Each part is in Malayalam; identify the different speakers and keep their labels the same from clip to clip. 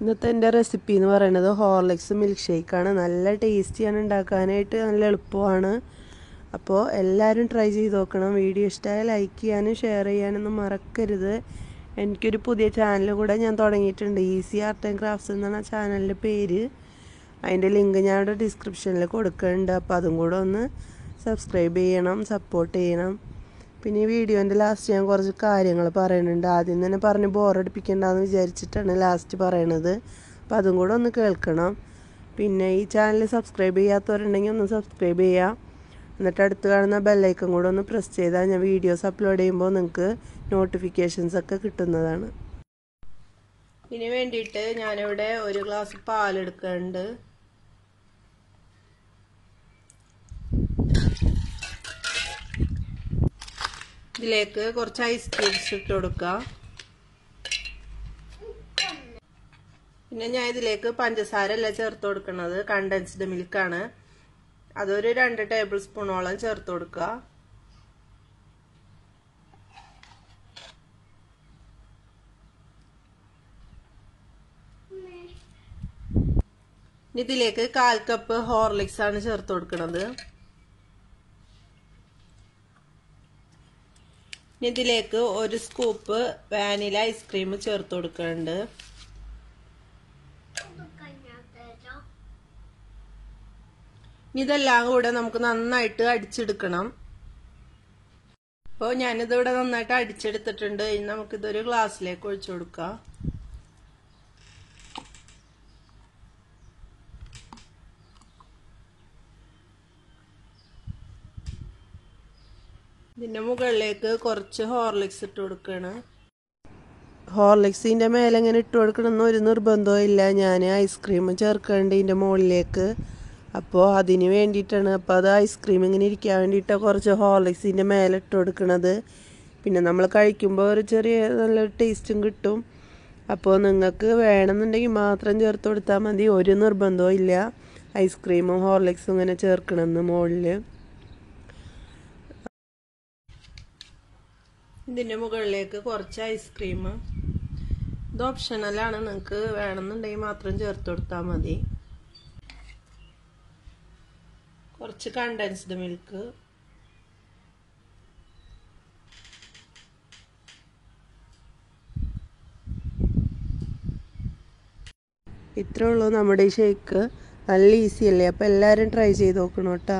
Speaker 1: ഇന്നത്തെ എന്റെ റെസിപ്പി എന്ന് പറയുന്നത് ഹോർലിക്സ് മിൽക്ക് ഷേക്കാണ് നല്ല ടേസ്റ്റിയാണ് ഉണ്ടാക്കാനായിട്ട് നല്ല എളുപ്പമാണ്. അപ്പോൾ എല്ലാവരും ട്രൈ ചെയ്ത് നോക്കണം. വീഡിയോ ഇഷ്ടമായ ലൈക്ക് ചെയ്യാനും ഷെയർ ചെയ്യാനൊന്നും മറക്കരുത്. എനിക്കൊരു പുതിയ ചാനൽ കൂടെ ഞാൻ തുടങ്ങിയിട്ടുണ്ട്. ഈസി ആർട്ട് ആൻഡ് ക്രാഫ്റ്റ്സ് എന്നാണ് ആ ചാനലിന്റെ പേര്. അതിന്റെ ലിങ്ക് ഞാൻ ഇവിടെ ഡിസ്ക്രിപ്ഷനിൽ കൊടുക്കുന്നുണ്ട്. അപ്പോൾ അതും കൂടെ ഒന്ന് സബ്സ്ക്രൈബ് ചെയ്യണം സപ്പോർട്ട് ചെയ്യണം. പിന്നെ ഈ വീഡിയോന്റെ ലാസ്റ്റ് ഞാൻ കുറച്ച് കാര്യങ്ങൾ പറയുന്നുണ്ട്. ആദ്യം തന്നെ പറഞ്ഞ് ബോറടിപ്പിക്കണ്ടെന്ന് വിചാരിച്ചിട്ടാണ് ലാസ്റ്റ് പറയണത്. അപ്പോൾ അതും കൂടെ ഒന്ന് കേൾക്കണം. പിന്നെ ഈ ചാനൽ സബ്സ്ക്രൈബ് ചെയ്യാത്തവരുണ്ടെങ്കിൽ ഒന്ന് സബ്സ്ക്രൈബ് ചെയ്യുക എന്നിട്ട് അടുത്ത് കാണുന്ന ബെല്ലൈക്കൺ കൂടെ ഒന്ന് പ്രസ് ചെയ്താൽ ഞാൻ വീഡിയോസ് അപ്ലോഡ് ചെയ്യുമ്പോൾ നിങ്ങൾക്ക് നോട്ടിഫിക്കേഷൻസ് ഒക്കെ കിട്ടുന്നതാണ്. ഇതിന് വേണ്ടിയിട്ട് ഞാനിവിടെ ഒരു ഗ്ലാസ് പാലെടുക്കുന്നുണ്ട്. ഇതിലേക്ക് കുറച്ച് ഐസ് ക്യൂബ്സ് ഇട്ട് കൊടുക്കുക പിന്നെ ഞാൻ ഇതിലേക്ക് പഞ്ചസാര അല്ല ചേർത്ത് കൊടുക്കുന്നത് കണ്ടൻസ്ഡ് മിൽക്കാണ് അതൊരു രണ്ട് ടേബിൾ സ്പൂണോളം ചേർത്ത് കൊടുക്കുക ഇതിലേക്ക് കാൽ കപ്പ് ഹോർലിക്സ് ആണ് ചേർത്ത് കൊടുക്കുന്നത് ഇതിലേക്ക് ഒരു സ്കൂപ്പ് വാനില ഐസ്ക്രീം ചേർത്ത് കൊടുക്കുന്നുണ്ട്. ഇതെല്ലാം കൂടെ നമുക്ക് നന്നായിട്ട് അടിച്ചെടുക്കണം. അപ്പോൾ ഞാനിതിവിടെ നന്നായിട്ട് അടിച്ചെടുത്തിട്ടുണ്ട്. ഇനി നമുക്കിതൊരു ഗ്ലാസ്സിലേക്ക് ഒഴിച്ചു കൊടുക്കാം. ഇതിന്റെ മുകളിലേക്ക് കുറച്ച് ഹോർലിക്സ് ഇട്ട് കൊടുക്കണം. ഹോർലിക്സിന്റെ മേലെ ഇങ്ങനെ ഇട്ട് കൊടുക്കണമെന്ന് ഒരു നിർബന്ധവും ഇല്ല. ഞാൻ ഐസ്ക്രീം ചേർക്കേണ്ട ഇതിന്റെ മുകളിലേക്ക്. അപ്പോൾ അതിന് വേണ്ടിയിട്ടാണ്. അപ്പോൾ അത് ഐസ്ക്രീം ഇങ്ങനെ ഇരിക്കാൻ വേണ്ടിയിട്ടാണ് കുറച്ച് ഹോർലിക്സിന്റെ മേലെ ഇട്ട് കൊടുക്കണത്. പിന്നെ നമ്മൾ കഴിക്കുമ്പോൾ ഒരു ചെറിയ നല്ല ടേസ്റ്റും കിട്ടും. അപ്പോൾ നിങ്ങൾക്ക് വേണമെന്നുണ്ടെങ്കിൽ മാത്രം ചേർത്ത് കൊടുത്താൽ മതി. ഒരു നിർബന്ധവും ഇല്ല. ഐസ്ക്രീമും ഹോർലിക്സും ഇങ്ങനെ ചേർക്കണമെന്ന് മുകളിൽ ഇതിന്റെ മുകളിലേക്ക് കുറച്ച് ഐസ്ക്രീം ഇത് ഓപ്ഷണലാണ് നിങ്ങൾക്ക് വേണമെന്നുണ്ടെങ്കിൽ മാത്രം ചേർത്ത് കൊടുത്താൽ മതി. കുറച്ച് കണ്ടൻസ്ഡ് മിൽക്ക് ഇത്രേ ഉള്ളൂ നമ്മുടെ ഈ ഷേക്ക് നല്ല ഈസി അല്ലേ? അപ്പോൾ എല്ലാവരും ട്രൈ ചെയ്ത് നോക്കണം കേട്ടോ.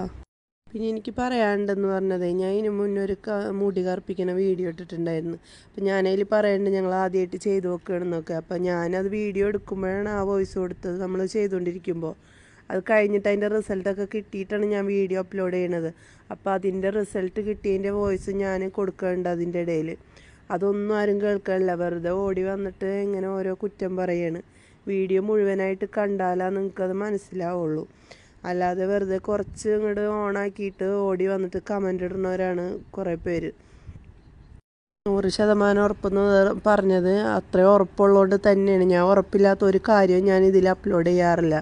Speaker 1: പിന്നെ എനിക്ക് പറയാണ്ടെന്ന് പറഞ്ഞത് ഞാൻ ഇതിന് മുന്നേ ഒരു മുടി കറുപ്പിക്കുന്ന വീഡിയോ ഇട്ടിട്ടുണ്ടായിരുന്നു. അപ്പം ഞാനതിൽ പറയേണ്ടത് ഞങ്ങൾ ആദ്യമായിട്ട് ചെയ്ത് നോക്കുകയാണെന്നൊക്കെ. അപ്പം ഞാനത് വീഡിയോ എടുക്കുമ്പോഴാണ് ആ വോയിസ് കൊടുത്തത്. നമ്മൾ ചെയ്തുകൊണ്ടിരിക്കുമ്പോൾ അത് കഴിഞ്ഞിട്ട് അതിന്റെ റിസൾട്ടൊക്കെ കിട്ടിയിട്ടാണ് ഞാൻ വീഡിയോ അപ്ലോഡ് ചെയ്യണത്. അപ്പോൾ അതിന്റെ റിസൾട്ട് കിട്ടിയതിന്റെ വോയിസ് ഞാൻ കൊടുക്കുന്നുണ്ട് അതിന്റെ ഇടയിൽ. അതൊന്നും ആരും കേൾക്കാനില്ല വെറുതെ ഓടി വന്നിട്ട് ഇങ്ങനെ ഓരോ കുറ്റം പറയാണ്. വീഡിയോ മുഴുവനായിട്ട് കണ്ടാലാ നിങ്ങൾക്കത് മനസ്സിലാവുള്ളൂ. അല്ലാതെ വെറുതെ കുറച്ച് ഇങ്ങോട്ട് ഓണാക്കിയിട്ട് ഓടി വന്നിട്ട് കമന്റ് ഇടുന്നവരാണ് കുറേ പേര്. നൂറ് ശതമാനം ഉറപ്പെന്ന് പറഞ്ഞത് അത്രയും ഉറപ്പുള്ളതുകൊണ്ട് തന്നെയാണ്. ഞാൻ ഉറപ്പില്ലാത്ത ഒരു കാര്യവും ഞാൻ ഇതിൽ അപ്ലോഡ് ചെയ്യാറില്ല.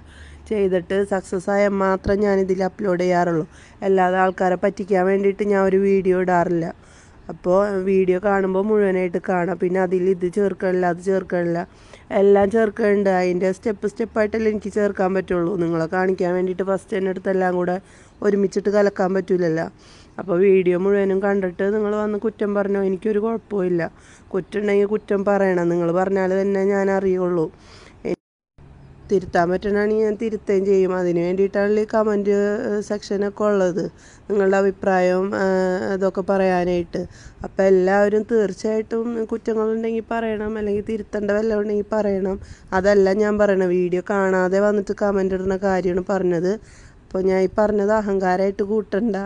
Speaker 1: ചെയ്തിട്ട് സക്സസ് ആയാൽ മാത്രം ഞാൻ ഇതിൽ അപ്ലോഡ് ചെയ്യാറുള്ളൂ. അല്ലാതെ ആൾക്കാരെ പറ്റിക്കാൻ വേണ്ടിയിട്ട് ഞാൻ ഒരു വീഡിയോ ഇടാറില്ല. അപ്പോൾ വീഡിയോ കാണുമ്പോൾ മുഴുവനായിട്ട് കാണാം. പിന്നെ അതിൽ ഇത് ചേർക്കണില്ല അത് ചേർക്കണില്ല. എല്ലാം ചേർക്കുന്നുണ്ട് അതിന്റെ സ്റ്റെപ്പ് സ്റ്റെപ്പായിട്ടല്ലേ എനിക്ക് ചേർക്കാൻ പറ്റുള്ളൂ. നിങ്ങളെ കാണിക്കാൻ വേണ്ടിയിട്ട് ഫസ്റ്റ് തന്നെ എടുത്ത് എല്ലാം കൂടെ ഒരുമിച്ചിട്ട് കലക്കാൻ പറ്റില്ലല്ലോ അപ്പോൾ വീഡിയോ മുഴുവനും കണ്ടിട്ട് നിങ്ങൾ വന്ന് കുറ്റം പറഞ്ഞോ. എനിക്കൊരു കുഴപ്പമില്ല കുറ്റം ഉണ്ടെങ്കിൽ കുറ്റം പറയണം. നിങ്ങൾ പറഞ്ഞാൽ തന്നെ ഞാൻ അറിയുള്ളൂ. തിരുത്താൻ പറ്റണമെങ്കിൽ ഞാൻ തിരുത്തുകയും ചെയ്യും. അതിന് വേണ്ടിയിട്ടാണ് ഈ കമന്റ് സെക്ഷനൊക്കെ ഉള്ളത്. നിങ്ങളുടെ അഭിപ്രായവും അതൊക്കെ പറയാനായിട്ട്. അപ്പോൾ എല്ലാവരും തീർച്ചയായിട്ടും കുറ്റങ്ങളുണ്ടെങ്കിൽ പറയണം അല്ലെങ്കിൽ തിരുത്തേണ്ട വല്ലതും ഉണ്ടെങ്കിൽ പറയണം. അതല്ല ഞാൻ പറയണം വീഡിയോ കാണാതെ വന്നിട്ട് കമന്റ് ഇടുന്ന കാര്യമാണ് പറഞ്ഞത്. അപ്പോൾ ഞാൻ ഈ പറഞ്ഞത് അഹങ്കാരമായിട്ട് കൂട്ടണ്ട.